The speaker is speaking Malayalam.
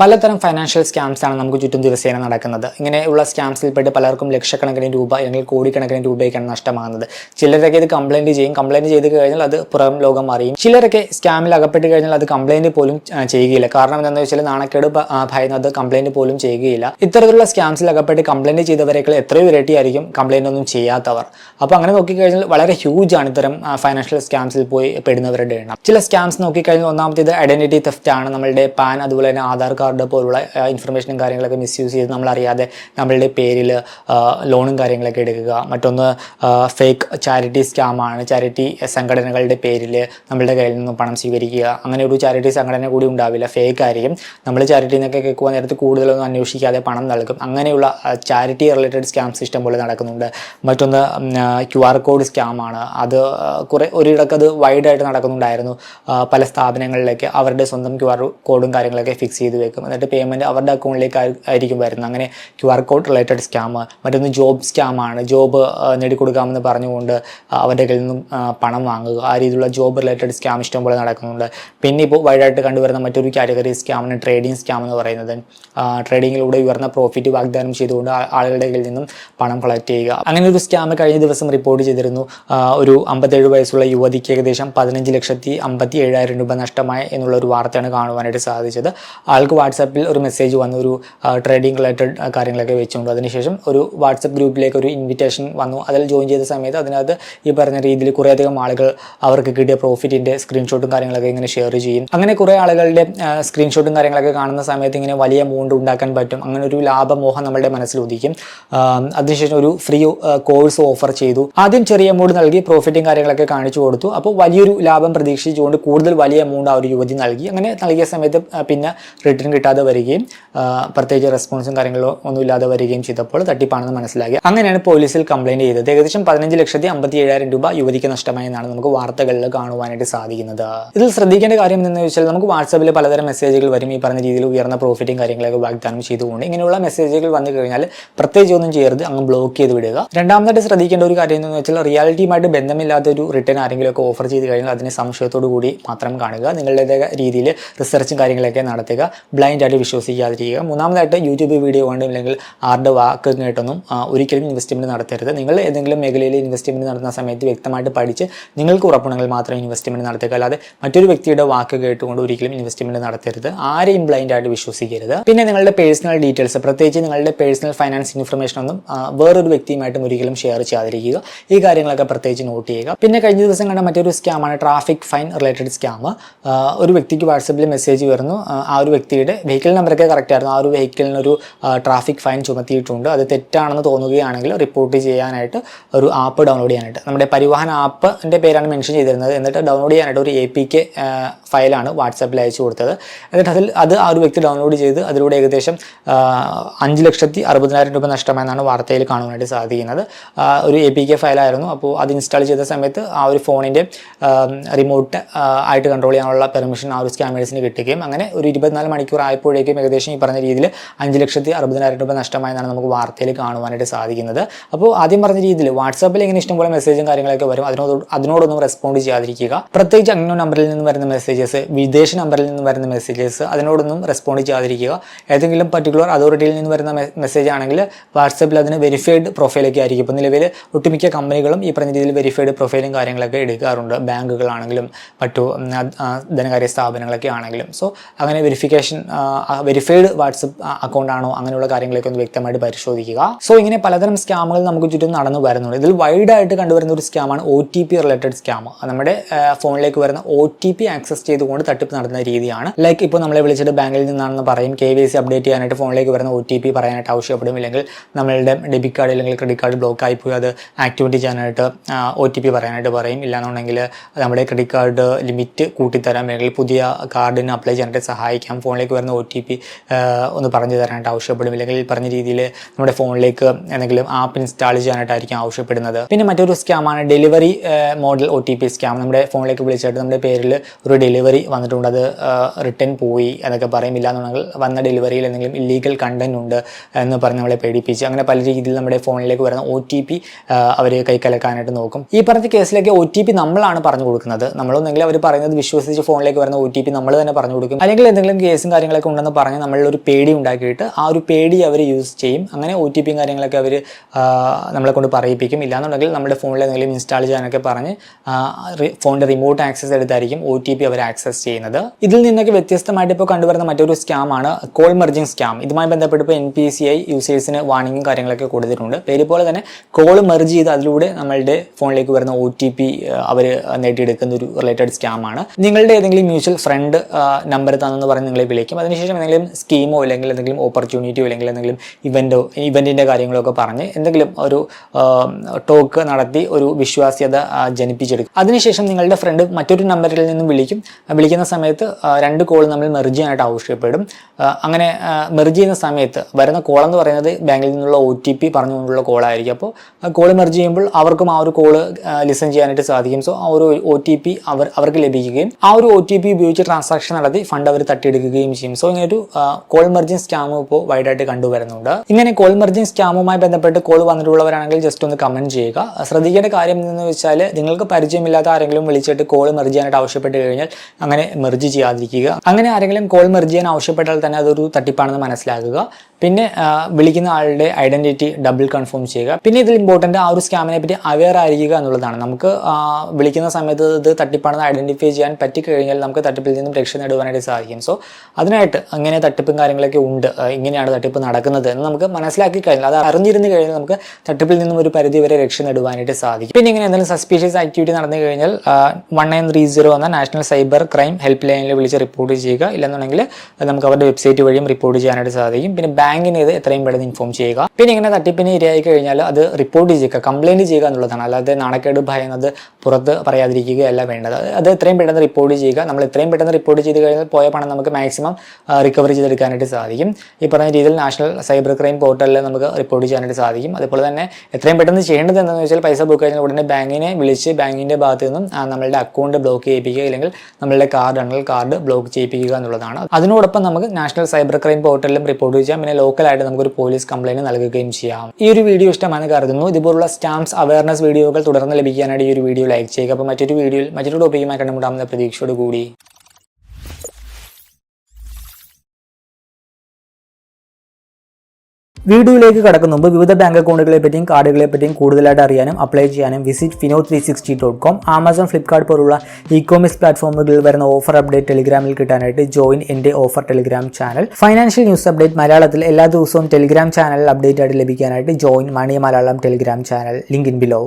പലതരം ഫൈനാൻഷ്യൽ സ്കാംസ് ആണ് നമുക്ക് ചുറ്റും ദിവസേന നടക്കുന്നത്. ഇങ്ങനെയുള്ള സ്കാംസിൽപ്പെട്ട് പലർക്കും ലക്ഷക്കണക്കിന് രൂപ അല്ലെങ്കിൽ കോടിക്കണക്കിന് രൂപയൊക്കെയാണ് നഷ്ടമാകുന്നത്. ചിലരൊക്കെ ഇത് കംപ്ലൈന്റ് ചെയ്യും. കംപ്ലൈന്റ് ചെയ്ത് കഴിഞ്ഞാൽ അത് പുറം ലോകം അറിയും. ചിലരൊക്കെ സ്കാമിൽ അകപ്പെട്ട് കഴിഞ്ഞാൽ അത് കംപ്ലൈന്റ് പോലും ചെയ്യുകയില്ല. കാരണം എന്താണെന്ന് വെച്ചാൽ നാണക്കേട് ഭയന്ന് അത് കംപ്ലൈന്റ് പോലും ചെയ്യുകയില്ല. ഇത്തരത്തിലുള്ള സ്കാംസിൽ അകപ്പെട്ട് കംപ്ലൈന്റ് ചെയ്തവരേക്കാൾ എത്രയോ ഇരട്ടിയായിരിക്കും കംപ്ലൈന്റ് ഒന്നും ചെയ്യാത്തവർ. അപ്പോൾ അങ്ങനെ നോക്കിക്കഴിഞ്ഞാൽ വളരെ ഹ്യൂജ് ആണ് ഇത്തരം ഫൈനാൻഷ്യൽ സ്കാംസിൽ പോയി പെടുന്നവരുടെ എണ്ണം. ചില സ്കാംസ് നോക്കിക്കഴിഞ്ഞാൽ ഒന്നാമത്തേത് ഐഡന്റിറ്റി തെഫ്റ്റ് ആണ്. നമ്മളുടെ പാൻ അതുപോലെ തന്നെ ആധാർ കാർഡ് പോലുള്ള ഇൻഫർമേഷനും കാര്യങ്ങളൊക്കെ മിസ്യൂസ് ചെയ്ത് നമ്മളറിയാതെ നമ്മളുടെ പേരിൽ ലോണും കാര്യങ്ങളൊക്കെ എടുക്കുക. മറ്റൊന്ന് ഫേക്ക് ചാരിറ്റി സ്കാമാണ് ചാരിറ്റി സംഘടനകളുടെ പേരിൽ നമ്മളുടെ കയ്യിൽ നിന്ന് പണം സ്വീകരിക്കുക. അങ്ങനെ ഒരു ചാരിറ്റി സംഘടന കൂടി ഉണ്ടാവില്ല. ഫേക്ക് ആയിരിക്കും. നമ്മൾ ചാരിറ്റി നിന്നൊക്കെ കേൾക്കുക നേരത്തെ കൂടുതലൊന്നും അന്വേഷിക്കാതെ പണം നൽകും. അങ്ങനെയുള്ള ചാരിറ്റി റിലേറ്റഡ് സ്കാം സിസ്റ്റം പോലെ നടക്കുന്നുണ്ട്. മറ്റൊന്ന് ക്യു ആർ കോഡ് സ്കാമാണ് അത് കുറേ ഒരിടക്കത് വൈഡായിട്ട് നടക്കുന്നുണ്ടായിരുന്നു. പല സ്ഥാപനങ്ങളിലേക്ക് അവരുടെ സ്വന്തം ക്യു ആർ കോഡും കാര്യങ്ങളൊക്കെ ഫിക്സ് ചെയ്ത് വെക്കും. എന്നിട്ട് പേയ്മെന്റ് അവരുടെ അക്കൗണ്ടിലേക്ക് ആയിരിക്കും വരുന്നത്. അങ്ങനെ Q R code related scam മറ്റൊന്ന് ജോബ് സ്കാമാണ് ജോബ് നേടിക്കൊടുക്കാമെന്ന് പറഞ്ഞുകൊണ്ട് അവരുടെ കയ്യിൽ നിന്നും പണം വാങ്ങുക. ആ രീതിയിലുള്ള ജോബ് റിലേറ്റഡ് സ്കാം ഇഷ്ടംപോലെ നടക്കുന്നുണ്ട്. പിന്നെ ഇപ്പോൾ വൈഡായിട്ട് കണ്ടുവരുന്ന മറ്റൊരു കാറ്റഗറി സ്കാമാണ് ട്രേഡിംഗ് സ്കാം എന്ന് പറയുന്നത്. ട്രേഡിങ്ങിലൂടെ ഉയർന്ന പ്രോഫിറ്റ് വാഗ്ദാനം ചെയ്തുകൊണ്ട് ആളുകളുടെ കയ്യിൽ നിന്നും പണം കളക്ട് ചെയ്യുക. അങ്ങനെ ഒരു സ്കാം കഴിഞ്ഞ ദിവസം റിപ്പോർട്ട് ചെയ്തിരുന്നു. ഒരു അമ്പത്തേഴ് വയസ്സുള്ള യുവതിക്ക് ഏകദേശം പതിനഞ്ച് ലക്ഷത്തി അമ്പത്തി ഏഴായിരം രൂപ നഷ്ടമായ എന്നുള്ള ഒരു വാർത്തയാണ് കാണുവാനായിട്ട് സാധിച്ചത്. ആൾക്ക് വാട്സാപ്പിൽ ഒരു മെസ്സേജ് വന്നു ഒരു ട്രേഡിംഗ് റിലേറ്റഡ് കാര്യങ്ങളൊക്കെ വെച്ചുകൊണ്ട് അതിനുശേഷം ഒരു വാട്സപ്പ് ഗ്രൂപ്പിലേക്ക് ഒരു ഇൻവിറ്റേഷൻ വന്നു. അതിൽ ജോയിൻ ചെയ്ത സമയത്ത് അതിനകത്ത് ഈ പറഞ്ഞ രീതിയിൽ കുറേയധികം ആളുകൾ അവർക്ക് കിട്ടിയ പ്രോഫിറ്റിന്റെ സ്ക്രീൻഷോട്ടും കാര്യങ്ങളൊക്കെ ഇങ്ങനെ ഷെയർ ചെയ്യും. അങ്ങനെ കുറേ ആളുകളുടെ സ്ക്രീൻഷോട്ടും കാര്യങ്ങളൊക്കെ കാണുന്ന സമയത്ത് ഇങ്ങനെ വലിയ എമൗണ്ട് ഉണ്ടാക്കാൻ പറ്റും. അങ്ങനെ ഒരു ലാഭമോഹം നമ്മളുടെ മനസ്സിൽ ഉദിക്കും. അതിനുശേഷം ഒരു ഫ്രീ കോഴ്സ് ഓഫർ ചെയ്തു. ആദ്യം ചെറിയ എമൗണ്ട് നൽകി പ്രോഫിറ്റും കാര്യങ്ങളൊക്കെ കാണിച്ചു കൊടുത്തു. അപ്പോൾ വലിയൊരു ലാഭം പ്രതീക്ഷിച്ചുകൊണ്ട് കൂടുതൽ വലിയ എമൗണ്ട് ആ ഒരു യുവതി നൽകി. അങ്ങനെ നൽകിയ സമയത്ത് പിന്നെ റിട്ടേൺ കിട്ടാതെ വരികയും പ്രത്യേകിച്ച് റെസ്പോൺസും കാര്യങ്ങളോ ഒന്നും ഇല്ലാതെ വരികയും ചെയ്തപ്പോൾ തട്ടിപ്പാണെന്ന് മനസ്സിലാക്കി അങ്ങനെയാണ് പോലീസിൽ കംപ്ലൈന്റ് ചെയ്തത്. ഏകദേശം പതിനഞ്ച് ലക്ഷത്തി അമ്പത്തി ഏഴായിരം രൂപ യുവതിക്ക് നഷ്ടമായെന്നാണ് നമുക്ക് വാർത്തകളിൽ കാണുവാനായിട്ട് സാധിക്കുന്നത്. ഇതിൽ ശ്രദ്ധിക്കേണ്ട കാര്യം എന്ന് വെച്ചാൽ നമുക്ക് വാട്സാപ്പിൽ പലതരം മെസ്സേജുകൾ വരും. ഈ പറഞ്ഞ രീതിയിൽ ഉയർന്ന പ്രോഫിറ്റും കാര്യങ്ങളൊക്കെ വാഗ്ദാനം ചെയ്തുകൊണ്ട് ഇങ്ങനെയുള്ള മെസ്സേജുകൾ വന്നു കഴിഞ്ഞാൽ പ്രത്യേകിച്ച് ഒന്നും ചെയ്യരുത് അങ്ങ് ബ്ലോക്ക് ചെയ്ത് വിടുക. രണ്ടാമതായിട്ട് ശ്രദ്ധിക്കേണ്ട ഒരു കാര്യം എന്ന് വെച്ചാൽ റിയാലിറ്റിയുമായിട്ട് ബന്ധമില്ലാത്ത ഒരു റിട്ടേൺ ആരെങ്കിലുമൊക്കെ ഓഫർ ചെയ്ത് കഴിഞ്ഞാൽ അതിനെ സംശയത്തോടു കൂടി മാത്രം കാണുക നിങ്ങളുടേതായ രീതിയിൽ റിസർച്ചും കാര്യങ്ങളൊക്കെ നടത്തുക ബ്ലൈൻഡ് ആയിട്ട് വിശ്വസിക്കാതിരിക്കുക. മൂന്നാമതായിട്ട് യൂട്യൂബ് വീഡിയോ കണ്ടും അല്ലെങ്കിൽ ആരുടെ വാക്ക് കേട്ടൊന്നും ഒരിക്കലും ഇൻവെസ്റ്റ്മെന്റ് നടത്തരുത്. നിങ്ങൾ ഏതെങ്കിലും മേഖലയിൽ ഇൻവെസ്റ്റ്മെന്റ് നടത്തുന്ന സമയത്ത് വ്യക്തമായിട്ട് പഠിച്ച് നിങ്ങൾക്ക് ഉറപ്പുണ്ടെങ്കിൽ മാത്രം ഇൻവെസ്റ്റ്മെന്റ് നടത്തുക. അല്ലാതെ മറ്റൊരു വ്യക്തിയുടെ വാക്ക് കേട്ടുകൊണ്ട് ഒരിക്കലും ഇൻവെസ്റ്റ്മെന്റ് നടത്തരുത്. ആരെയും ബ്ലൈൻഡ് ആയിട്ട് വിശ്വസിക്കരുത്. പിന്നെ നിങ്ങളുടെ പേഴ്സണൽ ഡീറ്റെയിൽസ് പ്രത്യേകിച്ച് നിങ്ങളുടെ പേഴ്സണൽ ഫൈനാൻസ് ഇൻഫർമേഷൻ ഒന്നും വേറൊരു വ്യക്തിയുമായിട്ടും ഒരിക്കലും ഷെയർ ചെയ്യാതിരിക്കുക. ഈ കാര്യങ്ങളൊക്കെ പ്രത്യേകിച്ച് നോട്ട് ചെയ്യുക. പിന്നെ കഴിഞ്ഞ ദിവസം കണ്ട മറ്റൊരു സ്കാമാണ് ട്രാഫിക് ഫൈൻ റിലേറ്റഡ് സ്കാം ഒരു വ്യക്തിക്ക് വാട്സപ്പിൽ മെസ്സേജ് വരുന്നു. ആ ഒരു വ്യക്തിയുടെ വെഹിക്കിൾ നമ്പറൊക്കെ കറക്റ്റ് ആയിരുന്നു. ആ ഒരു വെഹിക്കിളിന് ഒരു ട്രാഫിക് ഫൈൻ ചുമത്തിയിട്ടുണ്ട്. അത് തെറ്റാണെന്ന് തോന്നുകയാണെങ്കിൽ റിപ്പോർട്ട് ചെയ്യാനായിട്ട് ഒരു ആപ്പ് ഡൗൺലോഡ് ചെയ്യാനായിട്ട്. നമ്മുടെ പരിവാഹൻ ആപ്പിന്റെ പേരാണ് മെൻഷൻ ചെയ്തിരുന്നത്. എന്നിട്ട് ഡൗൺലോഡ് ചെയ്യാനായിട്ട് ഒരു എ പി കെ ഫയലാണ് വാട്സാപ്പിൽ അയച്ചു കൊടുത്തത്. എന്നിട്ട് അതിൽ അത് ആ ഒരു വ്യക്തി ഡൗൺലോഡ് ചെയ്ത് അതിലൂടെ ഏകദേശം അഞ്ച് ലക്ഷത്തി അറുപതിനായിരം രൂപ നഷ്ടമെന്നാണ് വാർത്തയിൽ കാണുവാനായിട്ട് സാധിക്കുന്നത്. ഒരു എ പി കെ ഫയലായിരുന്നു അപ്പോൾ അത് ഇൻസ്റ്റാൾ ചെയ്ത സമയത്ത് ആ ഒരു ഫോണിന്റെ റിമോട്ട് ആയിട്ട് കൺട്രോൾ ചെയ്യാനുള്ള പെർമിഷൻ ആ ഒരു സ്കാമേഴ്സിന് കിട്ടുകയും അങ്ങനെ ഒരു ഇരുപത്തിനാല് മണിക്കൂർ ആയപ്പോഴേക്കും ഏകദേശം ഈ പറഞ്ഞ രീതിയിൽ അഞ്ച് ലക്ഷത്തി അറുപതിനായിരം രൂപ നഷ്ടമായെന്നാണ് നമുക്ക് വാർത്തയിൽ കാണുവാനായിട്ട് സാധിക്കുന്നത്. അപ്പോൾ ആദ്യം പറഞ്ഞ രീതിയിൽ വാട്സാപ്പിൽ ഇങ്ങനെ ഇഷ്ടംപോലെ മെസ്സേജും കാര്യങ്ങളൊക്കെ വരും. അതിനോട് അതിനോടൊന്നും റെസ്പോണ്ട് ചെയ്യാതിരിക്കുക. പ്രത്യേകിച്ച് അങ്ങനെ നമ്പറിൽ നിന്ന് വരുന്ന മെസ്സേജസ് വിദേശ നമ്പറിൽ നിന്ന് വരുന്ന മെസ്സേജസ് അതിനോടൊന്നും റെസ്പോണ്ട് ചെയ്യാതിരിക്കുക. ഏതെങ്കിലും പർട്ടിക്കുലർ അതോറിറ്റിയിൽ നിന്ന് വരുന്ന മെസ്സേജ് ആണെങ്കിൽ വാട്സാപ്പിൽ അതിന് വെരിഫൈഡ് പ്രൊഫൈലൊക്കെ ആയിരിക്കും. ഇപ്പോൾ നിലവിൽ ഒട്ടുമിക്ക കമ്പനികളും ഈ പറഞ്ഞ രീതിയിൽ വെരിഫൈഡ് പ്രൊഫൈലും കാര്യങ്ങളൊക്കെ എടുക്കാറുണ്ട്. ബാങ്കുകളാണെങ്കിലും മറ്റു ധനകാര്യ സ്ഥാപനങ്ങളൊക്കെ ആണെങ്കിലും. സോ അങ്ങനെ വെരിഫിക്കേഷൻ വെരിഫൈഡ് വാട്സപ്പ് അക്കൗണ്ട് ആണോ അങ്ങനെയുള്ള കാര്യങ്ങളൊക്കെ ഒന്ന് വ്യക്തമായിട്ട് പരിശോധിക്കുക. സോ ഇങ്ങനെ പലതരം സ്കാമുകൾ നമുക്ക് ചുറ്റും നടന്നു വരുന്നുണ്ട്. ഇതിൽ വൈഡ് ആയിട്ട് കണ്ടുവരുന്ന ഒരു സ്കാമാണ് O T P related scam നമ്മുടെ ഫോണിലേക്ക് വരുന്ന ഒ ടി പി ആക്സസ് ചെയ്തുകൊണ്ട് തട്ടിപ്പ് നടത്തുന്ന രീതിയാണ്. ലൈക്ക് ഇപ്പോൾ നമ്മളെ വിളിച്ചിട്ട് ബാങ്കിൽ നിന്നാണെന്ന് പറയും കെ വി സി അപ്ഡേറ്റ് ചെയ്യാനായിട്ട് ഫോണിലേക്ക് വരുന്ന ഒ ടി പി പറയാനായിട്ട് ആവശ്യപ്പെടും. ഇല്ലെങ്കിൽ നമ്മളുടെ ഡെബിറ്റ് കാർഡ് അല്ലെങ്കിൽ ക്രെഡിറ്റ് കാർഡ് ബ്ലോക്ക് ആയി പോയി അത് ആക്ടിവേറ്റ് ചെയ്യാനായിട്ട് ഒ ടി പി പറയാനായിട്ട് പറയും. ഇല്ലാന്നുണ്ടെങ്കിൽ നമ്മുടെ ക്രെഡിറ്റ് കാർഡ് ലിമിറ്റ് കൂട്ടിത്തരാം. അല്ലെങ്കിൽ പുതിയ കാർഡിന് അപ്ലൈ ചെയ്യാനായിട്ട് സഹായിക്കാം. ഫോണിലേക്ക് വരുന്ന ഒ ടി പി ഒന്ന് പറഞ്ഞു തരാനായിട്ട് ആവശ്യപ്പെടും. അല്ലെങ്കിൽ പറഞ്ഞ രീതിയിൽ നമ്മുടെ ഫോണിലേക്ക് എന്തെങ്കിലും ആപ്പ് ഇൻസ്റ്റാൾ ചെയ്യാനായിട്ടായിരിക്കും ആവശ്യപ്പെടുന്നത്. പിന്നെ മറ്റൊരു സ്കാമാണ് delivery model O T P scam നമ്മുടെ ഫോണിലേക്ക് വിളിച്ചിട്ട് നമ്മുടെ പേരിൽ ഒരു ഡെലിവറി വന്നിട്ടുണ്ട്. അത് റിട്ടേൺ പോയി എന്നൊക്കെ പറയും. ഇല്ലാന്നുണ്ടെങ്കിൽ വന്ന ഡെലിവറിയിൽ എന്തെങ്കിലും ഇല്ലീഗൽ കണ്ടന്റ് ഉണ്ട് എന്ന് പറഞ്ഞ് നമ്മളെ പേടിപ്പിച്ച് അങ്ങനെ പല രീതിയിൽ നമ്മുടെ ഫോണിലേക്ക് വരുന്ന ഒ ടി പി അവർ കൈക്കലക്കാനായിട്ട് നോക്കും. ഈ പറഞ്ഞ കേസിലേക്ക് ഒ ടി പി നമ്മളാണ് പറഞ്ഞു കൊടുക്കുന്നത്. നമ്മളൊന്നെങ്കിൽ അവർ പറയുന്നത് വിശ്വസിച്ച് ഫോണിലേക്ക് വരുന്ന ഒ ടി പി നമ്മൾ തന്നെ പറഞ്ഞു കൊടുക്കും. അല്ലെങ്കിൽ എന്തെങ്കിലും കേസും കാര്യങ്ങളും കാര്യങ്ങളൊക്കെ ഉണ്ടെന്ന് പറഞ്ഞ് നമ്മളൊരു പേടി ഉണ്ടാക്കിയിട്ട് ആ ഒരു പേടി അവർ യൂസ് ചെയ്യും. അങ്ങനെ ഒ ടി പിയും കാര്യങ്ങളൊക്കെ അവർ നമ്മളെ കൊണ്ട് പറയിപ്പിക്കും. ഇല്ലാന്നുണ്ടെങ്കിൽ നമ്മുടെ ഫോണിൽ എന്തെങ്കിലും ഇൻസ്റ്റാൾ ചെയ്യാനൊക്കെ പറഞ്ഞ് ഫോണിന്റെ റിമോട്ട് ആക്സസ് എടുത്തായിരിക്കും ഒ ടി പി അവർ ആക്സസ് ചെയ്യുന്നത്. ഇതിൽ നിന്നൊക്കെ വ്യത്യസ്തമായിട്ട് ഇപ്പോൾ കണ്ടുവരുന്ന മറ്റൊരു സ്കാം ആണ് കോൾ മെർജിങ് സ്കാം ഇതുമായി ബന്ധപ്പെട്ട് ഇപ്പോൾ എൻ പി സി ഐ യൂസേഴ്സിന് വാണിങ്ങും കാര്യങ്ങളൊക്കെ കൊടുത്തിട്ടുണ്ട്. പേര് പോലെ തന്നെ കോൾ മെർജ് ചെയ്ത് അതിലൂടെ നമ്മളുടെ ഫോണിലേക്ക് വരുന്ന ഒ ടി പി അവർ നേടിയെടുക്കുന്ന ഒരു റിലേറ്റഡ് സ്കാം ആണ്. നിങ്ങളുടെ ഏതെങ്കിലും മ്യൂച്വൽ ഫ്രണ്ട് നമ്പർ തന്നെന്ന് പറഞ്ഞ് നിങ്ങളെ വിളിക്കും. അതിനുശേഷം എന്തെങ്കിലും സ്കീമോ അല്ലെങ്കിൽ എന്തെങ്കിലും ഓപ്പർച്യൂണിറ്റിയോ അല്ലെങ്കിൽ എന്തെങ്കിലും ഇവന്റോ ഇവന്റിന്റെ കാര്യങ്ങളോ ഒക്കെ പറഞ്ഞ് എന്തെങ്കിലും ഒരു ടോക്ക് നടത്തി ഒരു വിശ്വാസ്യത ജനിപ്പിച്ചെടുക്കും. അതിനുശേഷം നിങ്ങളുടെ ഫ്രണ്ട് മറ്റൊരു നമ്പറിൽ നിന്നും വിളിക്കും. വിളിക്കുന്ന സമയത്ത് രണ്ട് കോൾ നമ്മൾ മെർജ് ചെയ്യാനായിട്ട് ആവശ്യപ്പെടും. അങ്ങനെ മെർജ് ചെയ്യുന്ന സമയത്ത് വരുന്ന കോൾ എന്ന് പറയുന്നത് ബാങ്കിൽ നിന്നുള്ള ഒ ടി പി പറഞ്ഞുകൊണ്ടുള്ള കോളായിരിക്കും അപ്പോൾ കോൾ മെർജ് ചെയ്യുമ്പോൾ അവർക്കും ആ ഒരു കോൾ ലിസൺ ചെയ്യാനായിട്ട് സാധിക്കും. സോ ആ ഒരു ഒ ടി പി അവർ അവർക്ക് ലഭിക്കുകയും ആ ഒരു ഒ ടി പി ഉപയോഗിച്ച് ട്രാൻസാക്ഷൻ നടത്തി ഫണ്ട് അവർ തട്ടിയെടുക്കുകയും ചെയ്യും. സോ ഇങ്ങനെ ഒരു കോൾ മെർജിങ് സ്കാമും ഇപ്പോൾ വൈഡായിട്ട് കണ്ടുവരുന്നുണ്ട്. ഇങ്ങനെ കോൾ മെർജിങ് സ്കാമുമായി ബന്ധപ്പെട്ട് കോൾ വന്നിട്ടുള്ളവരാണെങ്കിൽ ജസ്റ്റ് ഒന്ന് കമന്റ് ചെയ്യുക. ശ്രദ്ധിക്കേണ്ട കാര്യം എന്ന് വെച്ചാൽ നിങ്ങൾക്ക് പരിചയമില്ലാത്ത ആരെങ്കിലും വിളിച്ചിട്ട് കോൾ മെർജ് ചെയ്യാനായിട്ട് ആവശ്യപ്പെട്ട് കഴിഞ്ഞാൽ അങ്ങനെ മെർജ് ചെയ്യാതിരിക്കുക. അങ്ങനെ ആരെങ്കിലും കോൾ മെർജ് ചെയ്യാൻ ആവശ്യപ്പെട്ടാൽ തന്നെ അതൊരു തട്ടിപ്പാണെന്ന് മനസ്സിലാക്കുക. പിന്നെ വിളിക്കുന്ന ആളുടെ ഐഡന്റിറ്റി ഡബിൾ കൺഫേം ചെയ്യുക. പിന്നെ ഇതിൽ ഇമ്പോർട്ടന്റ് ആ ഒരു സ്കാമിനെ പറ്റി അവെയർ ആയിരിക്കുക എന്നുള്ളതാണ്. നമുക്ക് വിളിക്കുന്ന സമയത്ത് ഇത് തട്ടിപ്പാണെന്ന് ഐഡന്റിഫൈ ചെയ്യാൻ പറ്റിക്കഴിഞ്ഞാൽ നമുക്ക് തട്ടിപ്പിൽ നിന്നും രക്ഷ നേടുവാനായിട്ട് സാധിക്കും. സോ അതിനായിട്ട് അങ്ങനെ തട്ടിപ്പും കാര്യങ്ങളൊക്കെ ഉണ്ട്. ഇങ്ങനെയാണ് തട്ടിപ്പ് നടക്കുന്നത് എന്ന് നമുക്ക് മനസ്സിലാക്കി കഴിഞ്ഞാൽ അത് അറിഞ്ഞിരുന്നു കഴിഞ്ഞാൽ നമുക്ക് തട്ടിപ്പിൽ നിന്നും ഒരു പരിധി വരെ രക്ഷ നേടുവാനായിട്ട് സാധിക്കും. പിന്നെ ഇങ്ങനെ എന്തെങ്കിലും സസ്പീഷ്യസ് ആക്ടിവിറ്റി നടന്നു കഴിഞ്ഞാൽ വൺ നയൻ ത്രീ സീറോ എന്ന നാഷണൽ സൈബർ ക്രൈം ഹെൽപ്പ് ലൈനിൽ വിളിച്ച് റിപ്പോർട്ട് ചെയ്യുക. ഇല്ലെന്നുണ്ടെങ്കിൽ നമുക്ക് അവരുടെ വെബ്സൈറ്റ് വഴിയും റിപ്പോർട്ട് ചെയ്യാനായിട്ട് സാധിക്കും. പിന്നെ ബാങ്കിന് ഇത് എത്രയും പെട്ടെന്ന് ഇൻഫോം ചെയ്യുക. പിന്നെ ഇങ്ങനെ തട്ടിപ്പിന് ഇരയായി കഴിഞ്ഞാൽ അത് റിപ്പോർട്ട് ചെയ്യുക കംപ്ലൈന്റ് ചെയ്യുക എന്നുള്ളതാണ്. അല്ലാതെ നാണക്കേട് ഭയന്നത് പുറത്ത് പറയാതിരിക്കുകയല്ല വേണ്ടത്. അത് എത്രയും പെട്ടെന്ന് റിപ്പോർട്ട് ചെയ്യുക. നമ്മൾ എത്രയും പെട്ടെന്ന് റിപ്പോർട്ട് ചെയ്ത് കഴിഞ്ഞാൽ പോയ പണം നമുക്ക് മാക്സിമം റിക്കവർ ചെയ്തെടുക്കാനായിട്ട് സാധിക്കും. ഈ പറഞ്ഞ രീതിയിൽ നാഷണൽ സൈബർ ക്രൈം പോർട്ടലിൽ നമുക്ക് റിപ്പോർട്ട് ചെയ്യാനായിട്ട് സാധിക്കും. അതുപോലെ തന്നെ എത്രയും പെട്ടെന്ന് ചെയ്യേണ്ടത് എന്താണെന്ന് വെച്ചാൽ പൈസ ബുക്ക് കഴിഞ്ഞാൽ ഉടനെ ബാങ്കിനെ വിളിച്ച് ബാങ്കിന്റെ ഭാഗത്ത് നിന്നും നമ്മളുടെ അക്കൗണ്ട് ബ്ലോക്ക് ചെയ്യിപ്പിക്കുക അല്ലെങ്കിൽ നമ്മളുടെ കാർഡ് ആണെങ്കിൽ കാർഡ് ബ്ലോക്ക് ചെയ്യിപ്പിക്കുക എന്നുള്ളതാണ്. അതിനോടൊപ്പം നമുക്ക് നാഷണൽ സൈബർ ക്രൈം പോർട്ടലിലും റിപ്പോർട്ട് ചെയ്യാം. പിന്നെ ലോക്കലായിട്ട് നമുക്കൊരു പോലീസ് കംപ്ലയിന്റ് നൽകുകയും ചെയ്യാം. ഈ ഒരു വീഡിയോ ഇഷ്ടമാണ് കരുതുന്നു. ഇതുപോലുള്ള സ്റ്റാമ്പ്സ് അവയർനെസ് വീഡിയോകൾ തുടർന്ന് ലഭിക്കാനായിട്ട് ഈ ഒരു വീഡിയോ ലൈക്ക് ചെയ്യുക. അപ്പോൾ മറ്റൊരു വീഡിയോയിൽ മറ്റൊരു ടോപ്പിക്കുമായി കണ്ടുമുട്ടാമെന്ന പ്രതീക്ഷയോട് വീഡിയോയിലേക്ക് കടക്കുന്ന മുമ്പ് വിവിധ ബാങ്ക് അക്കൗണ്ടുകളെ പറ്റിയും കാർഡുകളെ പറ്റിയും കൂടുതലായിട്ട് അറിയാനും അപ്ലൈ ചെയ്യാനും visit Fino three sixty dot com Amazon Flipkart പോലുള്ള ഇ കോമേഴ്സ് പ്ലാറ്റ്ഫോമുകളിൽ വരുന്ന ഓഫർ അപ്ഡേറ്റ് ടെലിഗ്രാമിൽ കിട്ടാനായിട്ട് ജോയിൻ എന്റെ offer Telegram channel financial news update മലയാളത്തിൽ എല്ലാ ദിവസവും ടെലിഗ്രാം ചാനൽ അപ്ഡേറ്റ് ആയിട്ട് ലഭിക്കാനായിട്ട് join money Malayalam Telegram channel link in below